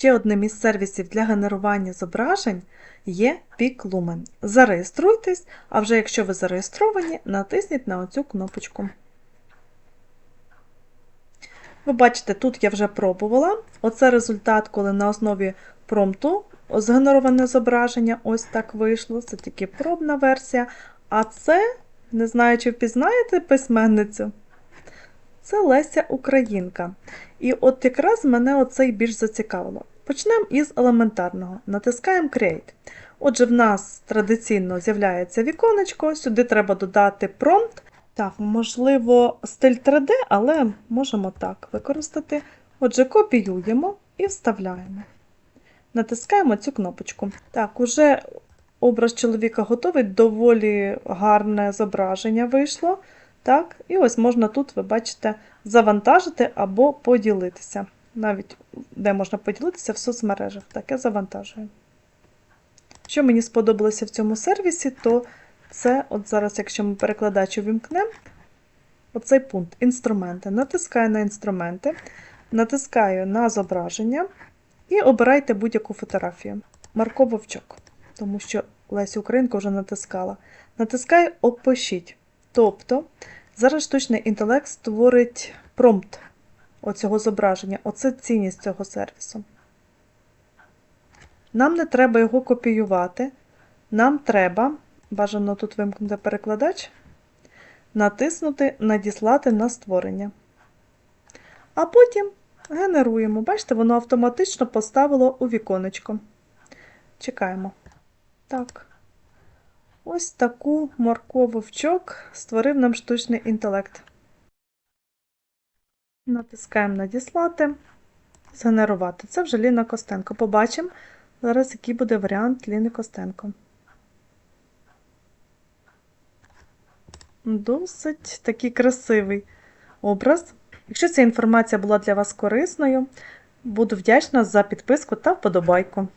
Ще одним із сервісів для генерування зображень є PicLumen. Зареєструйтесь, а вже якщо ви зареєстровані, натисніть на оцю кнопочку. Ви бачите, тут я вже пробувала. Оце результат, коли на основі промпту згенероване зображення. Ось так вийшло. Це тільки пробна версія. А це, не знаю, чи впізнаєте письменницю, це Леся Українка. І от якраз мене оце більш зацікавило. Почнемо із елементарного. Натискаємо Create. Отже, в нас традиційно з'являється віконечко, сюди треба додати промпт. Так, можливо, стиль 3D, але можемо так використати. Отже, копіюємо і вставляємо. Натискаємо цю кнопочку. Так, уже образ чоловіка готовий, доволі гарне зображення вийшло. Так, І ось можна тут, ви бачите, завантажити або поділитися. Навіть де можна поділитися в соцмережах. Так, я завантажую. Що мені сподобалося в цьому сервісі, то це, от зараз, якщо ми перекладач увімкнемо, оцей пункт інструменти. Натискаю на інструменти, натискаю на зображення і обирайте будь-яку фотографію. Марко Вовчок, тому що Лесю Українку вже натискала. Натискаю Опишіть. Тобто, зараз штучний інтелект створить промпт оцього зображення. Оце цінність цього сервісу. Нам не треба його копіювати. Нам треба, бажано тут вимкнути перекладач, натиснути Надіслати на створення. А потім генеруємо. Бачите, воно автоматично поставило у віконечко. Чекаємо. Так. Ось таку Марко Вовчок створив нам штучний інтелект. Натискаємо Надіслати, згенерувати. Це вже Ліна Костенко. Побачимо зараз, який буде варіант Ліни Костенко. Досить такий красивий образ. Якщо ця інформація була для вас корисною, буду вдячна за підписку та вподобайку.